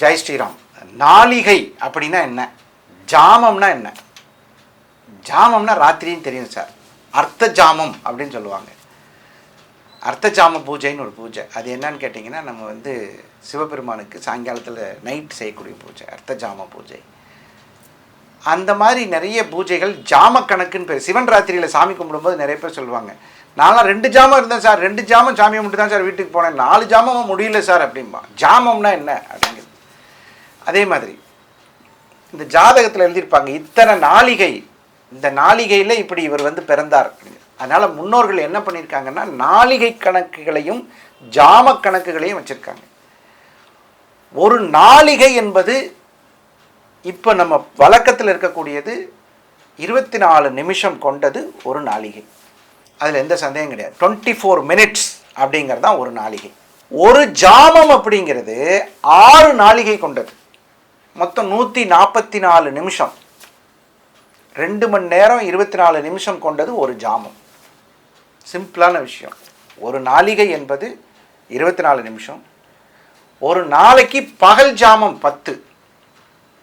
ஜெய் ஸ்ரீராம். நாளிகை அப்படின்னா என்ன? ஜாமம்னா என்ன? ஜாமம்னா ராத்திரின்னு தெரியும் சார். அர்த்த ஜாமம் அப்படின்னு சொல்லுவாங்க. அர்த்த ஜாம பூஜைன்னு ஒரு பூஜை. அது என்னன்னு கேட்டிங்கன்னா நம்ம வந்து சிவபெருமானுக்கு சாயங்காலத்தில் நைட் செய்யக்கூடிய பூஜை அர்த்த ஜாம பூஜை. அந்த மாதிரி நிறைய பூஜைகள் ஜாம கணக்குன்னு பேர். சிவன் ராத்திரியில் சாமி கும்பிடும்போது நிறைய பேர் சொல்லுவாங்க. நான்லாம் ரெண்டு ஜாமம் இருந்தேன் சார். ரெண்டு ஜாமம் சாமியை மட்டும் தான் சார் வீட்டுக்கு போனேன். நாலு ஜாமமும் முடியல சார் அப்படிம்பா. ஜாமம்னா என்ன? அப்படிங்கிறது அதே மாதிரி இந்த ஜாதகத்தில் எழுதியிருப்பாங்க இத்தனை நாளிகை இந்த நாளிகையில் இப்படி இவர் வந்து பிறந்தார் அதனால் முன்னோர்கள் என்ன பண்ணியிருக்காங்கன்னா நாளிகை கணக்குகளையும் ஜாம கணக்குகளையும் வச்சுருக்காங்க. ஒரு நாளிகை என்பது இப்போ நம்ம வழக்கத்தில் இருக்கக்கூடியது இருபத்தி நாலு நிமிஷம் கொண்டது ஒரு நாளிகை. அதில் எந்த சந்தேகம் கிடையாது. டுவெண்ட்டி ஃபோர் மினிட்ஸ் அப்படிங்கிறது தான் ஒரு நாளிகை. ஒரு ஜாமம் அப்படிங்கிறது ஆறு நாளிகை கொண்டது. மொத்தம் நூற்றி நாற்பத்தி நாலு நிமிஷம். ரெண்டு மணி நேரம் இருபத்தி நாலு நிமிஷம் கொண்டது ஒரு ஜாமம். சிம்பிளான விஷயம். ஒரு நாளிகை என்பது இருபத்தி நாலு நிமிஷம். ஒரு நாளைக்கு பகல் ஜாமம் பத்து.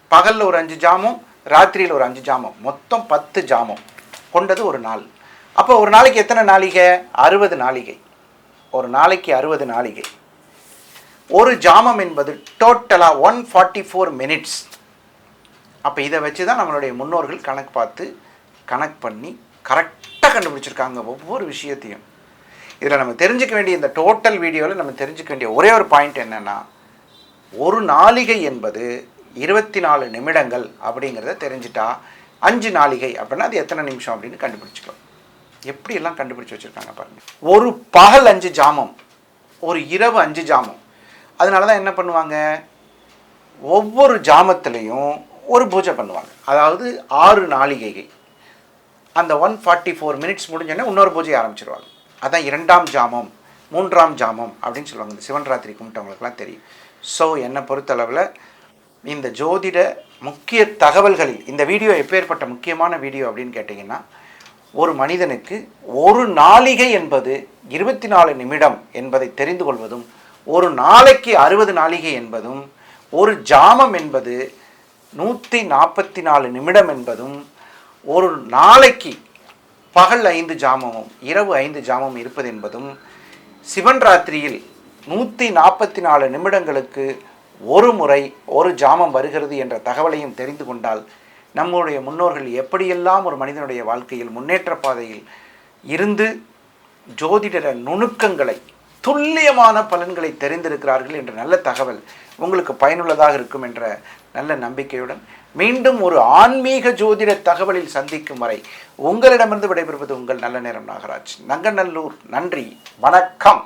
பகலில் ஒரு அஞ்சு ஜாமம் ராத்திரியில் ஒரு அஞ்சு ஜாமம். மொத்தம் பத்து ஜாமம் கொண்டது ஒரு நாள். அப்போ ஒரு நாளைக்கு எத்தனை நாளிகை? அறுபது நாளிகை. ஒரு நாளைக்கு அறுபது நாளிகை. ஒரு ஜாமம் என்பது டோட்டலாக ஒன் ஃபார்ட்டி ஃபோர் மினிட்ஸ் அப்போ இதை வச்சு தான் நம்மளுடைய முன்னோர்கள் கணக்கு பார்த்து கணக்கு பண்ணி கரெக்டாக கண்டுபிடிச்சிருக்காங்க ஒவ்வொரு விஷயத்தையும். இதில் நம்ம தெரிஞ்சுக்க வேண்டிய இந்த டோட்டல் வீடியோவில் நம்ம தெரிஞ்சுக்க வேண்டிய ஒரே ஒரு பாயிண்ட் என்னென்னா ஒரு நாளிகை என்பது இருபத்தி நாலு நிமிடங்கள் அப்படிங்கிறத தெரிஞ்சிட்டா அஞ்சு நாளிகை அப்படின்னா அது எத்தனை நிமிஷம் அப்படின்னு கண்டுபிடிச்சிக்கலாம். எப்படியெல்லாம் கண்டுபிடிச்சி வச்சுருக்காங்க பாருங்கள் ஒரு பகல் அஞ்சு ஜாமம் ஒரு இரவு அஞ்சு ஜாமம். அதனால தான் என்ன பண்ணுவாங்க? ஒவ்வொரு ஜாமத்துலேயும் ஒரு பூஜை பண்ணுவாங்க. அதாவது ஆறு நாளிகைகள். அந்த ஒன் ஃபார்ட்டி ஃபோர் மினிட்ஸ் முடிஞ்சோடனே இன்னொரு பூஜை ஆரம்பிச்சிருவாங்க. அதான் இரண்டாம் ஜாமம் மூன்றாம் ஜாமம் அப்படின்னு சொல்லுவாங்க. இந்த சிவன் ராத்திரி கும்பிட்டவங்களுக்குலாம் தெரியும். ஸோ என்னை பொறுத்தளவில் இந்த ஜோதிட முக்கிய தகவல்களில் இந்த வீடியோ எப்பேற்பட்ட முக்கியமான வீடியோ அப்படின்னு கேட்டிங்கன்னா ஒரு மனிதனுக்கு ஒரு நாளிகை என்பது இருபத்தி நாலு நிமிடம் என்பதை தெரிந்து கொள்வதும் ஒரு நாளைக்கு அறுபது நாளிகை என்பதும் ஒரு ஜாமம் என்பது நூற்றி நாற்பத்தி நாலு நிமிடம் என்பதும் ஒரு நாளைக்கு பகல் ஐந்து ஜாமமும் இரவு ஐந்து ஜாமமும் இருப்பது என்பதும் சிவன் ராத்திரியில் நூற்றி நாற்பத்தி நாலு நிமிடங்களுக்கு ஒரு முறை ஒரு ஜாமம் வருகிறது என்ற தகவலையும் தெரிந்து கொண்டால் நம்முடைய முன்னோர்கள் எப்படியெல்லாம் ஒரு மனிதனுடைய வாழ்க்கையில் முன்னேற்ற பாதையில் இருந்து ஜோதிடர நுணுக்கங்களை துல்லியமான பலன்களை தெரிந்திருக்கிறார்கள் என்ற நல்ல தகவல் உங்களுக்கு பயனுள்ளதாக இருக்கும் என்ற நல்ல நம்பிக்கையுடன் மீண்டும் ஒரு ஆன்மீக ஜோதிட தகவலில் சந்திக்கும் வரை உங்களிடமிருந்து விடைபெறுவது உங்கள் நல்ல நேரம் நாகராஜ். நங்கநல்லூர் நன்றி வணக்கம்.